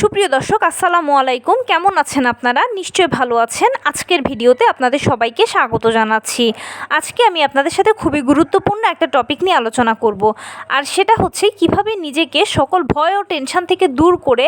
সুপ্রিয় দর্শক, আসসালামু আলাইকুম। কেমন আছেন আপনারা? নিশ্চয়ই ভালো আছেন। আজকের ভিডিওতে আপনাদের সবাইকে স্বাগত জানাচ্ছি। আজকে আমি আপনাদের সাথে খুবই গুরুত্বপূর্ণ একটা টপিক নিয়ে আলোচনা করব। আর সেটা হচ্ছে কীভাবে নিজেকে সকল ভয় ও টেনশন থেকে দূর করে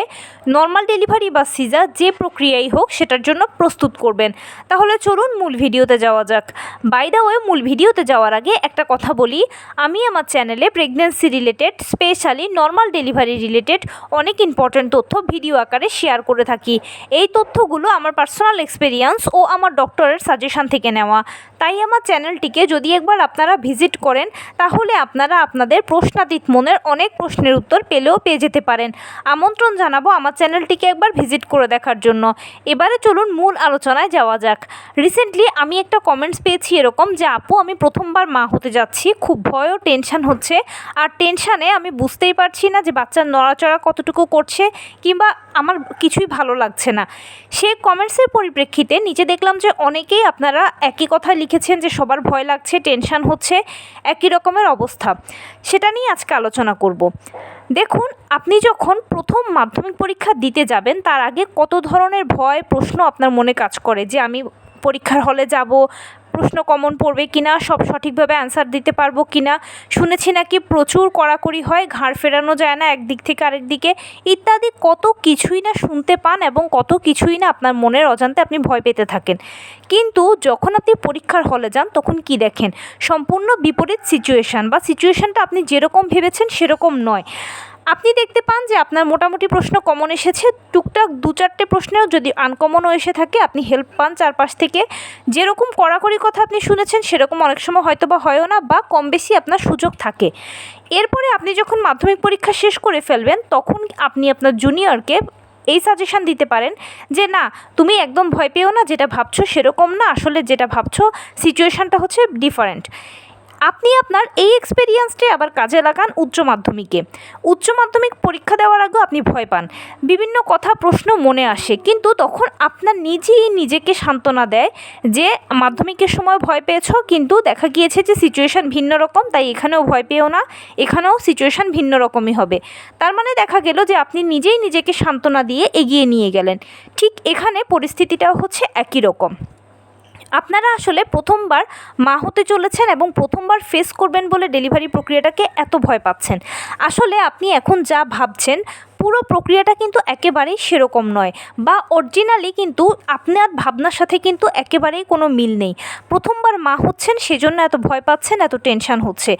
নর্মাল ডেলিভারি বা সিজার যে প্রক্রিয়াই হোক সেটার জন্য প্রস্তুত করবেন। তাহলে চলুন মূল ভিডিওতে যাওয়া যাক। বাই দ্য ওয়ে মূল ভিডিওতে যাওয়ার আগে একটা কথা বলি। আমি আমার চ্যানেলে pregnancy related specially normal delivery related অনেক ইম্পর্ট্যান্ট তথ্য ভিডিও আকারে শেয়ার করে থাকি। এই তথ্যগুলো আমার পার্সোনাল এক্সপিরিয়েন্স ও আমার ডক্টরের সাজেশন থেকে নেওয়া। তাই আমার চ্যানেলটিকে যদি একবার আপনারা ভিজিট করেন, তাহলে আপনারা আপনাদের প্রশ্নাতীত মনের অনেক প্রশ্নের উত্তর পেলেও পেয়ে যেতে পারেন। আমন্ত্রণ জানাব আমার চ্যানেলটিকে একবার ভিজিট করে দেখার জন্য। এবারে চলুন মূল আলোচনায় যাওয়া যাক। রিসেন্টলি আমি একটা কমেন্টস পেয়েছি এরকম যে, আপু, আমি প্রথমবার মা হতে যাচ্ছি। খুব ভয় ও টেনশন হচ্ছে। আর টেনশানে আমি বুঝতেই পারছি না যে বাচ্চার নড়াচড়া কতটুকু করছে কিংবা আমার কিছুই ভালো লাগছে না। সে কমেন্টসের পরিপ্রেক্ষিতে নিচে দেখলাম যে অনেকেই আপনারা একই কথা লিখেছেন যে সবার ভয় লাগছে টেনশান হচ্ছে, একই রকমের অবস্থা। সেটা নিয়ে আজকে আলোচনা করব। দেখুন, আপনি যখন প্রথম মাধ্যমিক পরীক্ষা দিতে যাবেন, তার আগে কত ধরনের ভয়, প্রশ্ন আপনার মনে কাজ করে যে আমি পরীক্ষার হলে যাব, প্রশ্ন কমন পড়বে কিনা, সব সঠিকভাবে অ্যান্সার দিতে পারব কি না শুনেছি নাকি প্রচুর কড়াকড়ি হয়, ঘাড় ফেরানো যায় না, একদিক থেকে আরেক দিকে, ইত্যাদি কত কিছুই না শুনতে পান এবং কত কিছুই না আপনার মনের অজান্তে আপনি ভয় পেতে থাকেন। কিন্তু যখন আপনি পরীক্ষার হলে যান, তখন কি দেখেন? সম্পূর্ণ বিপরীত সিচুয়েশান বা সিচুয়েশানটা আপনি যেরকম ভেবেছেন সেরকম নয়। আপনি দেখতে পান যে আপনার মোটামুটি প্রশ্ন কমন এসেছে। টুকটাক দু চারটে প্রশ্নেও যদি আনকমনও এসে থাকে, আপনি হেল্প পান চারপাশ থেকে। যেরকম কড়াকড়ি কথা আপনি শুনেছেন, সেরকম অনেক সময় হয়তো বা হয়ও না বা কম বেশি আপনার সুযোগ থাকে। এরপরে আপনি যখন মাধ্যমিক পরীক্ষা শেষ করে ফেলবেন, তখন আপনি আপনার জুনিয়রকে এই সাজেশান দিতে পারেন যে, না, তুমি একদম ভয় পেও না, যেটা ভাবছ সেরকম না। আসলে যেটা ভাবছ সিচুয়েশানটা হচ্ছে ডিফারেন্ট আপনি আপনার এই এক্সপেরিয়েন্সটাই আবার কাজে লাগান উচ্চ মাধ্যমিকে। উচ্চ মাধ্যমিক পরীক্ষা দেওয়ার আগেও আপনি ভয় পান। বিভিন্ন কথা, প্রশ্ন মনে আসে, কিন্তু তখন আপনার নিজেই নিজেকে সান্ত্বনা দেয় যে, মাধ্যমিকের সময় ভয় পেয়েছ, কিন্তু দেখা গিয়েছে যে সিচুয়েশান ভিন্ন রকম, তাই এখানেও ভয় পেও না, এখানেও সিচুয়েশান ভিন্ন রকমই হবে। তার মানে দেখা গেল যে, আপনি নিজেই নিজেকে সান্ত্বনা দিয়ে এগিয়ে নিয়ে গেলেন। ঠিক এখানে পরিস্থিতিটাও হচ্ছে একই রকম। আপনারা আসলে প্রথমবার মা হতে চলেছেন এবং প্রথমবার ফেস করবেন বলে ডেলিভারি প্রক্রিয়াটাকে এত ভয় পাচ্ছেন। আসলে আপনি এখন যা ভাবছেন পুরো প্রক্রিয়াটা কিন্তু একেবারেই সেরকম নয় বা অরিজিনালি কিন্তু আপনার ভাবনার সাথে কিন্তু একেবারেই কোনো মিল নেই। প্রথমবার মা হচ্ছেন সেজন্য এত ভয় পাচ্ছেন, এত টেনশান হচ্ছে।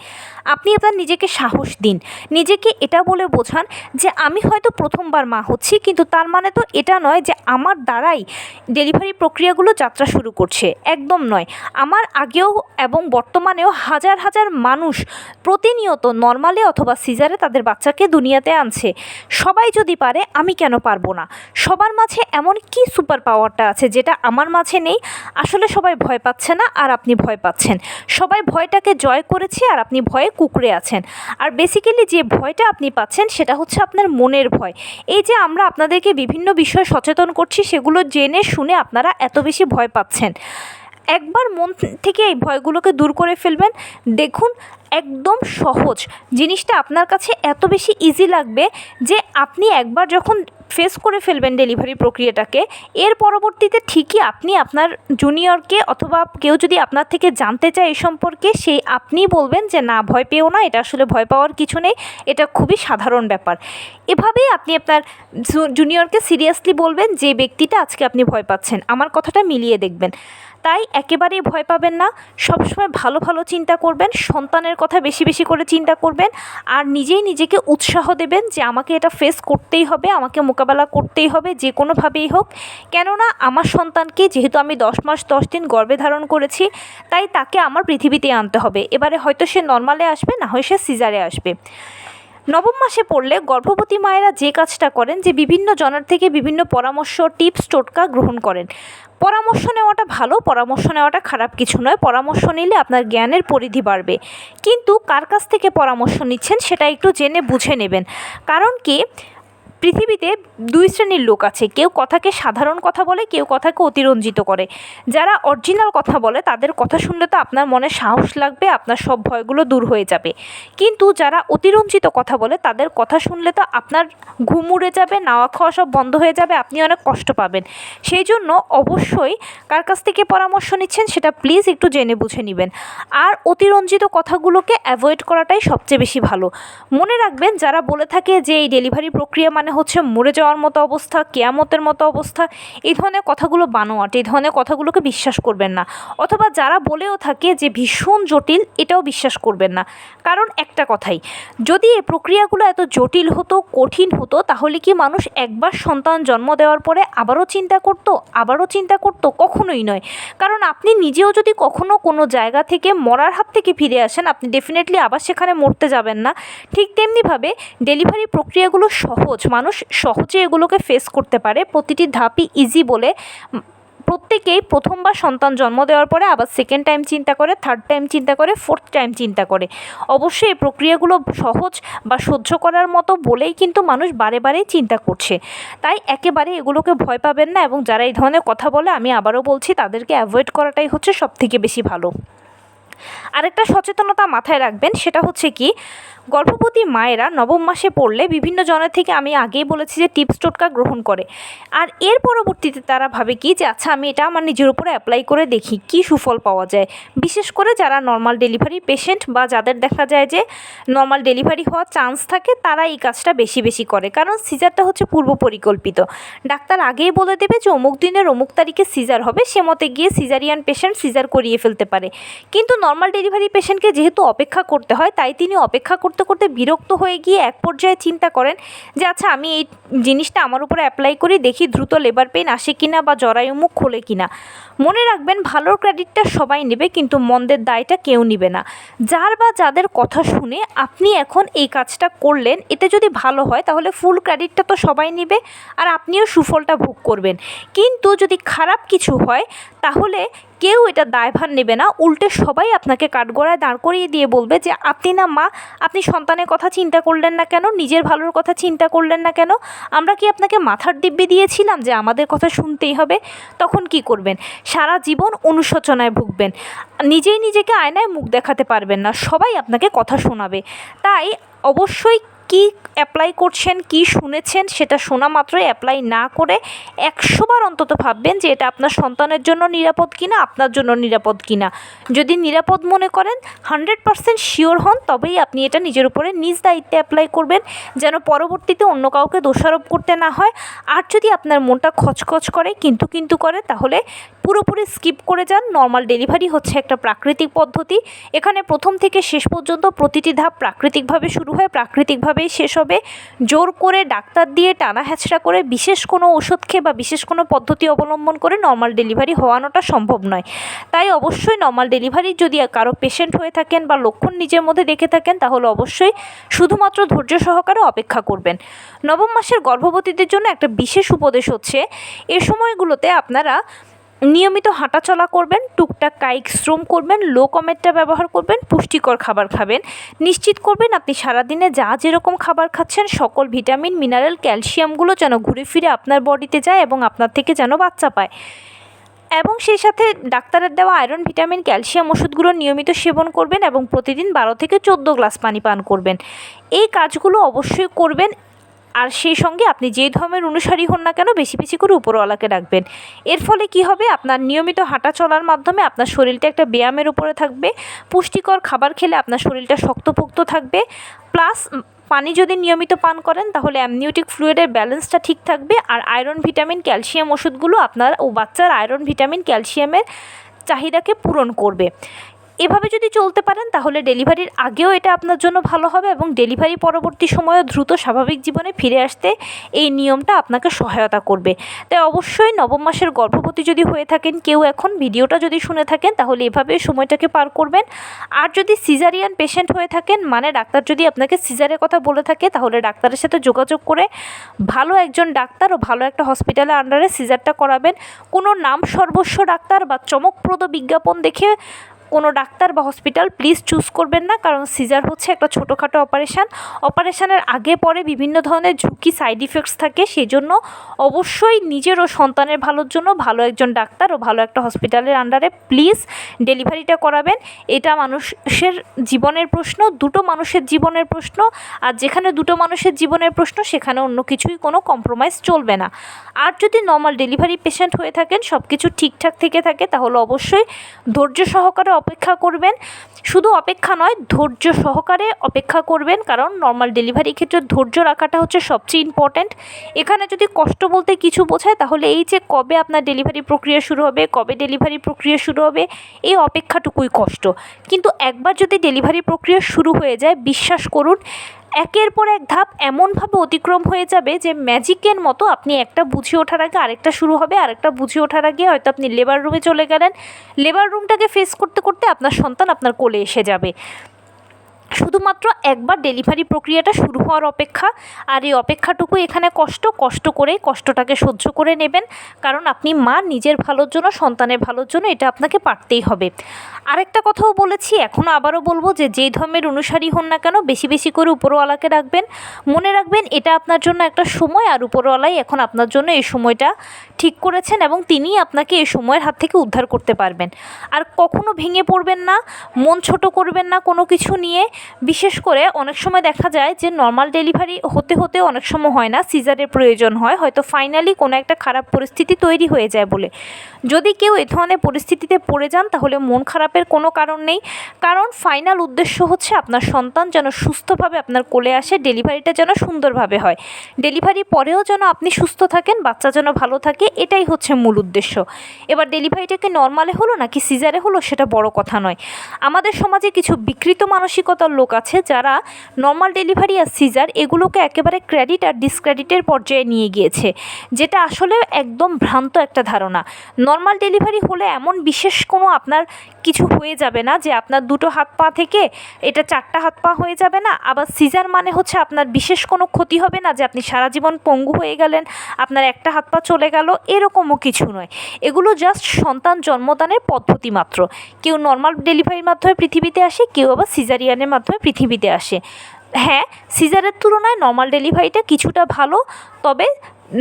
আপনি আপনার নিজেকে সাহস দিন। নিজেকে এটা বলে বোঝান যে আমি হয়তো প্রথমবার মা হচ্ছি, কিন্তু তার মানে তো এটা নয় যে আমার দ্বারাই ডেলিভারি প্রক্রিয়াগুলো যাত্রা শুরু করছে। একদম নয়। আমার আগেও এবং বর্তমানেও হাজার হাজার মানুষ প্রতিনিয়ত নর্মালে অথবা সিজারে তাদের বাচ্চাকে দুনিয়াতে আনছে। সবাই যদি পারে, আমি কেন পারব না? সবার মাঝে এমন কি সুপার পাওয়ারটা আছে যেটা আমার মাঝে নেই? আসলে সবাই ভয় পাচ্ছে না, আর আপনি ভয় পাচ্ছেন। সবাই ভয়টাকে জয় করেছে, আর আপনি ভয়ে কুকড়ে আছেন। আর বেসিক্যালি যে ভয়টা আপনি পাচ্ছেন, সেটা হচ্ছে আপনার মনের ভয়। এই যে আমরা আপনাদেরকে বিভিন্ন বিষয়ে সচেতন করছি, সেগুলো জেনে শুনে আপনারা এত বেশি ভয় পাচ্ছেন। একবার মন থেকে এই ভয়গুলোকে দূর করে ফেলবেন। দেখুন, একদম সহজ। জিনিসটা আপনার কাছে এত বেশি ইজি লাগবে যে আপনি একবার যখন ফেস করে ফেলবেন ডেলিভারি প্রক্রিয়াটাকে, এর পরবর্তীতে ঠিকই আপনি আপনার জুনিয়রকে অথবা কেউ যদি আপনার থেকে জানতে চায় এই সম্পর্কে সেই আপনিই বলবেন যে, না, ভয় পেও না, এটা আসলে ভয় পাওয়ার কিছু নেই, এটা খুবই সাধারণ ব্যাপার। এভাবেই আপনি আপনার জুনিয়রকে সিরিয়াসলি বলবেন যে, ব্যক্তিটা আজকে আপনি ভয় পাচ্ছেন, আমার কথাটা মিলিয়ে দেখবেন। তাই একেবারেই ভয় পাবেন না। সবসময় ভালো ভালো চিন্তা করবেন, সন্তানের কথা বেশি বেশি করে চিন্তা করবেন আর নিজেই নিজেকে উৎসাহ দেবেন যে আমাকে এটা ফেস করতেই হবে, আমাকে মোকাবেলা করতেই হবে, যে কোনোভাবেই হোক। কেননা আমার সন্তানকে যেহেতু আমি দশ মাস, দশ দিন গর্ভে ধারণ করেছি, তাই তাকে আমার পৃথিবীতে আনতে হবে। এবারে হয়তো সে নর্মালে আসবে, না হয় সে সিজারে আসবে। নবম মাসে পড়লে গর্ভবতী মায়েরা যে কাজটা করেন যে বিভিন্ন জনের থেকে বিভিন্ন পরামর্শ, টিপস, টোটকা গ্রহণ করেন। পরামর্শ নেওয়াটা ভালো, পরামর্শ নেওয়াটা খারাপ কিছু নয়। পরামর্শ নিলে আপনার জ্ঞানের পরিধি বাড়বে। কিন্তু কার কাছ থেকে পরামর্শ নিচ্ছেন সেটা একটু জেনে বুঝে নেবেন। কারণ কি? পৃথিবীতে দুই শ্রেণির লোক আছে। কেউ কথাকে সাধারণ কথা বলে, কেউ কথাকে অতিরঞ্জিত করে। যারা অরিজিনাল কথা বলে, তাদের কথা শুনলে তো আপনার মনে সাহস লাগবে, আপনার সব ভয়গুলো দূর হয়ে যাবে। কিন্তু যারা অতিরঞ্জিত কথা বলে, তাদের কথা শুনলে তো আপনার ঘুম উড়ে যাবে, নাওয়া খাওয়া সব বন্ধ হয়ে যাবে, আপনি অনেক কষ্ট পাবেন। সেই জন্য অবশ্যই কার কাছ থেকে পরামর্শ নিচ্ছেন, সেটা প্লিজ একটু জেনে বুঝে নেবেন। আর অতিরঞ্জিত কথাগুলোকে অ্যাভয়েড করাটাই সবচেয়ে বেশি ভালো। মনে রাখবেন, যারা বলে থাকে যে এই ডেলিভারি প্রক্রিয়া মানে হচ্ছে মরে যাওয়ার মতো অবস্থা, কেয়ামতের মতো অবস্থা, এই ধরনের কথাগুলো বানোয়াট, এই ধরনের কথাগুলোকে বিশ্বাস করবেন না। অথবা যারা বলেও থাকে যে ভীষণ জটিল, এটাও বিশ্বাস করবেন না। কারণ একটা কথাই, যদি এই প্রক্রিয়াগুলো এত জটিল হতো, কঠিন হতো, তাহলে কি মানুষ একবার সন্তান জন্ম দেওয়ার পরে আবারও চিন্তা করতো? আবারও চিন্তা করতো? কখনোই নয়। কারণ আপনি নিজেও যদি কখনো কোনো জায়গা থেকে মরার হাত থেকে ফিরে আসেন, আপনি ডেফিনেটলি আবার সেখানে মরতে যাবেন না। ঠিক তেমনিভাবে ডেলিভারি প্রক্রিয়াগুলো সহজ মানুষ সহজে এগুলোকে ফেস করতে পারে। প্রতিটি ধাপই ইজি বলে প্রত্যেকেই প্রথমবার সন্তান জন্ম দেওয়ার পরে আবার সেকেন্ড টাইম চিন্তা করে থার্ড টাইম চিন্তা করে ফোর্থ টাইম চিন্তা করে। অবশ্যই এই প্রক্রিয়াগুলো সহজ বা সহ্য করার মতো বলেই কিন্তু মানুষ বারে বারেই চিন্তা করছে। তাই একেবারে এগুলোকে ভয় পাবেন না এবং যারা এই ধরনের কথা বলে আমি আবারও বলছি, তাদেরকে অ্যাভয়েড করাটাই হচ্ছে সবথেকে বেশি ভালো। আরেকটা সচেতনতা মাথায় রাখবেন, সেটা হচ্ছে কি, গর্ভবতী মায়েরা নবম মাসে পড়লে বিভিন্ন জনের থেকে আমি আগেই বলেছি যে টিপস টোটকা গ্রহণ করে। আর এর পরবর্তীতে তারা ভাবে কি যে আচ্ছা আমি এটা আমার নিজের উপরে অ্যাপ্লাই করে দেখি, কি সুফল পাওয়া যায়? বিশেষ করে যারা নর্মাল ডেলিভারি পেশেন্ট বা যাদের দেখা যায় যে নর্মাল ডেলিভারি হওয়ার চান্স থাকে, তারা এই কাজটা বেশি বেশি করে। কারণ সিজারটা হচ্ছে পূর্ব পরিকল্পিত। ডাক্তার আগেই বলে দেবে যে, অমুক দিনের অমুক তারিখে সিজার হবে, সে মতে গিয়ে সিজারিয়ান পেশেন্ট সিজার করিয়ে ফেলতে পারে। কিন্তু নর্মাল ডেলিভারি পেশেন্টকে যেহেতু অপেক্ষা করতে হয়, তাই তিনি অপেক্ষা করতে করতে বিরক্ত হয়ে গিয়ে এক পর্যায়ে চিন্তা করেন যে আচ্ছা আমি এই জিনিসটা আমার উপরে অ্যাপ্লাই করি, দেখি দ্রুত লেবার পেইন আসে কিনা বা জরায়ুমুখ খোলে কিনা। মনে রাখবেন, ভালোর ক্রেডিটটা সবাই নেবে, কিন্তু মন্দের দায়টা কেউ নেবে না। যার বা যাদের কথা শুনে আপনি এখন এই কাজটা করলেন, এতে যদি ভালো হয়, তাহলে ফুল ক্রেডিটটা তো সবাই নেবে, আর আপনিও সুফলটা ভোগ করবেন। কিন্তু যদি খারাপ কিছু হয় তাহলে কেউ এটা দায়ভার নেবে না। উল্টে সবাই আপনাকে কাঠগড়ায় দাঁড় করিয়ে দিয়ে বলবে যে, আপনি না মা, আপনি সন্তানের কথা চিন্তা করলেন না কেন? নিজের ভালোর কথা চিন্তা করলেন না কেন? আমরা কি আপনাকে মাথার দিব্যি দিয়েছিলাম যে আমাদের কথা শুনতেই হবে? তখন কি করবেন? সারা জীবন অনুশোচনায় ভুগবেন। নিজেই নিজেকে আয়নায় মুখ দেখাতে পারবেন না। সবাই আপনাকে কথা শোনাবে। তাই অবশ্যই কি অ্যাপ্লাই করছেন, কি শুনেছেন, সেটা শোনা মাত্রই অ্যাপ্লাই না করে একশোবার অন্তত ভাববেন যে এটা আপনার সন্তানের জন্য নিরাপদ কিনা, আপনার জন্য নিরাপদ কিনা। যদি নিরাপদ মনে করেন হান্ড্রেড পারসেন্ট শিওর হন, তবেই আপনি এটা নিজের উপরে নিজ দায়িত্বে অ্যাপ্লাই করবেন, যেন পরবর্তীতে অন্য কাউকে দোষারোপ করতে না হয়। আর যদি আপনার মনটা খচখচ করে, কিন্তু কিন্তু করে, তাহলে পুরোপুরি স্কিপ করে যান। নর্মাল ডেলিভারি হচ্ছে একটা প্রাকৃতিক পদ্ধতি। এখানে প্রথম থেকে শেষ পর্যন্ত প্রতিটি ধাপ প্রাকৃতিকভাবে শুরু হয়, প্রাকৃতিকভাবেই শেষ হবে। জোর করে ডাক্তার দিয়ে টানা হ্যাচড়া করে বিশেষ কোনো ওষুধ খেয়ে বা বিশেষ কোনো পদ্ধতি অবলম্বন করে নর্মাল ডেলিভারি হওয়ানোটা সম্ভব নয়। তাই অবশ্যই নর্মাল ডেলিভারি যদি কারও পেশেন্ট হয়ে থাকেন বা লক্ষণ নিজের মধ্যে দেখে থাকেন, তাহলে অবশ্যই শুধুমাত্র ধৈর্য সহকারে অপেক্ষা করবেন। নবম মাসের গর্ভবতীদের জন্য একটা বিশেষ উপদেশ হচ্ছে, এ সময়গুলোতে আপনারা নিয়মিত হাঁটাচলা করবেন, টুকটাক কায়িক শ্রম করবেন লো কমেটটা ব্যবহার করবেন, পুষ্টিকর খাবার খাবেন। নিশ্চিত করবেন আপনি সারাদিনে যা যেরকম খাবার খাচ্ছেন, সকল ভিটামিন মিনারেল ক্যালসিয়ামগুলো যেন ঘুরে ফিরে আপনার বডিতে যায় এবং আপনার থেকে যেন বাচ্চা পায়। এবং সেই সাথে ডাক্তারের দেওয়া আয়রন ভিটামিন ক্যালসিয়াম ওষুধগুলো নিয়মিত সেবন করবেন এবং প্রতিদিন বারো থেকে চোদ্দ গ্লাস পানি পান করবেন। এই কাজগুলো অবশ্যই করবেন আর সেই সঙ্গে আপনি যেই ধর্মের অনুসারী হন না কেন, বেশি বেশি করে উপরওয়ালাকে ডাকবেন। এর ফলে কি হবে? আপনার নিয়মিত হাঁটা চলার মাধ্যমে আপনার শরীরটা একটা ব্যায়ামের উপরে থাকবে। পুষ্টিকর খাবার খেলে আপনার শরীরটা শক্তপোক্ত থাকবে। প্লাস পানি যদি নিয়মিত পান করেন, তাহলে অ্যামনিওটিক ফ্লুইডের ব্যালেন্সটা ঠিক থাকবে। আর আয়রন, ভিটামিন, ক্যালসিয়াম ওষুধগুলো আপনার ও বাচ্চার আয়রন, ভিটামিন, ক্যালসিয়ামের চাহিদাকে পূরণ করবে। এভাবে যদি চলতে পারেন, তাহলে ডেলিভারির আগেও এটা আপনার জন্য ভালো হবে এবং ডেলিভারি পরবর্তী সময়েও দ্রুত স্বাভাবিক জীবনে ফিরে আসতে এই নিয়মটা আপনাকে সহায়তা করবে। তাই অবশ্যই নবম মাসের গর্ভবতী যদি হয়ে থাকেন, কেউ এখন ভিডিওটা যদি শুনে থাকেন, তাহলে এভাবে সময়টাকে পার করবেন। আর যদি সিজারিয়ান পেশেন্ট হয়ে থাকেন মানে ডাক্তার যদি আপনাকে সিজারের কথা বলে থাকে, তাহলে ডাক্তারের সাথে যোগাযোগ করে ভালো একজন ডাক্তার ও ভালো একটা হসপিটালের আন্ডারে সিজারটা করাবেন। কোনো নাম সর্বস্ব ডাক্তার বা চমকপ্রদ বিজ্ঞাপন দেখে কোনো ডাক্তার বা হসপিটাল প্লিজ চুজ করবেন না, কারণ সিজার হচ্ছে একটা ছোটোখাটো অপারেশান অপারেশানের আগে পরে বিভিন্ন ধরনের ঝুঁকি সাইড ইফেক্টস থাকে সেই জন্য অবশ্যই নিজের ও সন্তানের ভালোর জন্য ভালো একজন ডাক্তার ও ভালো একটা হসপিটালের আন্ডারে প্লিজ ডেলিভারিটা করাবেন। এটা মানুষের জীবনের প্রশ্ন, দুটো মানুষের জীবনের প্রশ্ন, আর যেখানে দুটো মানুষের জীবনের প্রশ্ন, সেখানে অন্য কিছুই কোনো কম্প্রোমাইজ চলবে না। আর যদি নর্মাল ডেলিভারি পেশেন্ট হয়ে থাকেন সব কিছু ঠিকঠাক থেকে থাকে, তাহলে অবশ্যই ধৈর্য সহকারে অপেক্ষা করবেন। শুধু অপেক্ষা নয়, ধৈর্য সহকারে অপেক্ষা করবেন, কারণ নর্মাল ডেলিভারি ক্ষেত্রে ধৈর্য রাখাটা হচ্ছে সবচেয়ে ইম্পর্ট্যান্ট এখানে যদি কষ্ট বলতে কিছু বোঝায়, তাহলে এই যে কবে আপনার ডেলিভারি প্রক্রিয়া শুরু হবে, কবে ডেলিভারি প্রক্রিয়া শুরু হবে, এই অপেক্ষাটুকুই কষ্ট। কিন্তু একবার যদি ডেলিভারি প্রক্রিয়া শুরু হয়ে যায়, বিশ্বাস করুন একের পর এক ধাপ এমনভাবে অতিক্রম হয়ে যাবে যে ম্যাজিকের মতো আপনি একটা বুঝে ওঠার আগে আরেকটা শুরু হবে, আরেকটা বুঝে ওঠার আগে হয়তো আপনি লেবার রুমে চলে গেলেন। লেবার রুমটাকে ফেস করতে করতে আপনার সন্তান আপনার কোলে এসে যাবে। শুধুমাত্র একবার ডেলিভারি প্রক্রিয়াটা শুরু হওয়ার অপেক্ষা, আর এই অপেক্ষাটুকু এখানে কষ্ট কষ্ট করে, কষ্টটাকে সহ্য করে নেবেন। কারণ আপনি মা, নিজের ভালোর জন্য, সন্তানের ভালোর জন্য এটা আপনাকে পারতেই হবে। আরেকটা কথাও বলেছি এখনও আবারও বলব যে, যেই ধর্মের অনুসারী হন না কেন, বেশি বেশি করে উপরওয়ালাকে রাখবেন। মনে রাখবেন, এটা আপনার জন্য একটা সময়, আর উপরওয়ালাই এখন আপনার জন্য এই সময়টা ঠিক করেছেন এবং তিনিই আপনাকে এই সময়ের হাত থেকে উদ্ধার করতে পারবেন। আর কখনো ভেঙে পড়বেন না, মন ছোট করবেন না কোনো কিছু নিয়ে। বিশেষ করে অনেক সময় দেখা যায় যে নর্মাল ডেলিভারি হতে হতে অনেক সময় হয় না সিজারের প্রয়োজন হয়, হয়তো ফাইনালি কোনো একটা খারাপ পরিস্থিতি তৈরি হয়ে যায় বলে। যদি কেউ এ ধরনের পরিস্থিতিতে পড়ে যান, তাহলে মন খারাপের কোনো কারণ নেই। কারণ ফাইনাল উদ্দেশ্য হচ্ছে আপনার সন্তান যেন সুস্থভাবে আপনার কোলে আসে ডেলিভারিটা যেন সুন্দরভাবে হয়। ডেলিভারি পরেও যেন আপনি সুস্থ থাকেন, বাচ্চা যেন ভালো থাকে, এটাই হচ্ছে মূল উদ্দেশ্য। এবার ডেলিভারিটাকে নর্মালে হলো নাকি সিজারে হলো, সেটা বড় কথা নয়। আমাদের সমাজে কিছু বিকৃত মানসিকতার লোক আছে যারা নর্মাল ডেলিভারি আর সিজার এগুলোকে একেবারে ক্রেডিট আর ডিসক্রেডিটের পর্যায়ে নিয়ে গিয়েছে, যেটা আসলে একদম ভ্রান্ত একটা ধারণা। নর্মাল ডেলিভারি হলে এমন বিশেষ কোনো আপনার কিছু হয়ে যাবে না যে আপনার দুটো হাত পা থেকে এটা চারটা হাত পা হয়ে যাবে না। আবার সিজার মানে হচ্ছে আপনার বিশেষ কোনো ক্ষতি হবে না যে আপনি সারা জীবন পঙ্গু হয়ে গেলেন, আপনার একটা হাত পা চলে গেল, এরকমও কিছু নয়। এগুলো জাস্ট সন্তান জন্মদানের পদ্ধতি মাত্র। কেউ নর্মাল ডেলিভারির মাধ্যমে পৃথিবীতে আসে, কেউ আবার সিজারিয়ানের মাধ্যমে পৃথিবীতে আসে। হ্যাঁ সিজারের তুলনায় নর্মাল ডেলিভারিটা কিছুটা ভালো, তবে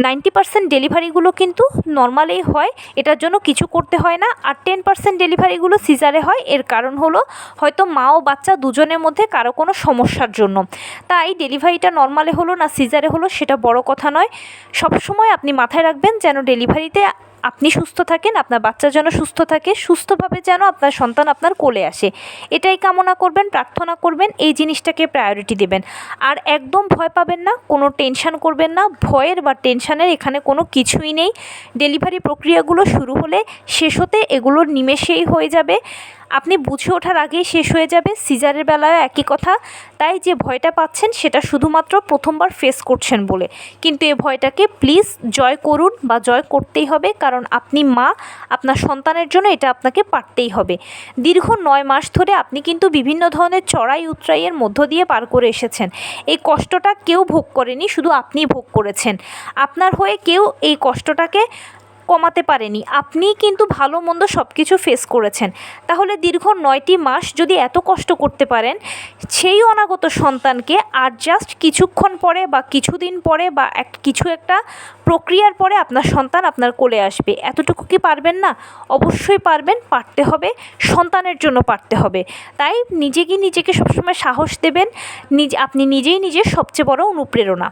নাইনটি পার্সেন্ট ডেলিভারিগুলো কিন্তু নর্মালেই হয়, এটার জন্য কিছু করতে হয় না। আর টেন পার্সেন্ট ডেলিভারিগুলো সিজারে হয়, এর কারণ হলো হয়তো মা ও বাচ্চা দুজনের মধ্যে কারও কোনো সমস্যার জন্য। তাই ডেলিভারিটা নর্মালে হলো না, সিজারে হলো, সেটা বড় কথা নয়। সবসময় আপনি মাথায় রাখবেন যেন ডেলিভারিতে আপনি সুস্থ থাকেন, আপনার বাচ্চা যেন সুস্থ থাকে, সুস্থভাবে যেন আপনার সন্তান আপনার কোলে আসে। এটাই কামনা করবেন, প্রার্থনা করবেন, এই জিনিসটাকে প্রায়োরিটি দেবেন। আর একদম ভয় পাবেন না, কোনো টেনশান করবেন না, ভয়ের বা টেনশানের এখানে কোনো কিছুই নেই। ডেলিভারি প্রক্রিয়াগুলো শুরু হলে শেষ হতে এগুলোর নিমেষেই হয়ে যাবে। আপনি বুঝে ওঠার আগেই শেষ হয়ে যাবে। সিজারের বেলায় একই কথা। তাই যে ভয়টা পাচ্ছেন, সেটা শুধুমাত্র প্রথমবার ফেস করছেন বলে। কিন্তু এই ভয়টাকে প্লিজ জয় করুন বা জয় করতেই হবে, কারণ আপনি মা, আপনার সন্তানের জন্য এটা আপনাকে পারতেই হবে। দীর্ঘ নয় মাস ধরে আপনি কিন্তু বিভিন্ন ধরনের চড়াই উতরাইয়ের মধ্য দিয়ে পার করে এসেছেন। এই কষ্টটা কেউ ভোগ করেনি, শুধু আপনি ভোগ করেছেন। আপনার হয়ে কেউ এই কষ্টটাকে কমাতে পারেনি। আপনিই কিন্তু ভালো মন্দ সব কিছু ফেস করেছেন। তাহলে দীর্ঘ নয়টি মাস যদি এত কষ্ট করতে পারেন, সেই অনাগত সন্তানকে আর জাস্ট কিছুক্ষণ পরে বা কিছুদিন পরে বা এক, কিছু একটা প্রক্রিয়ার পরে আপনার সন্তান আপনার কোলে আসবে। এতটুকু কি পারবেন না? অবশ্যই পারবেন, পারতে হবে, সন্তানের জন্য পারতে হবে। তাই নিজেকে নিজেকে সবসময় সাহস দেবেন, নিজ, আপনি নিজেই নিজের সবচেয়ে বড় অনুপ্রেরণা।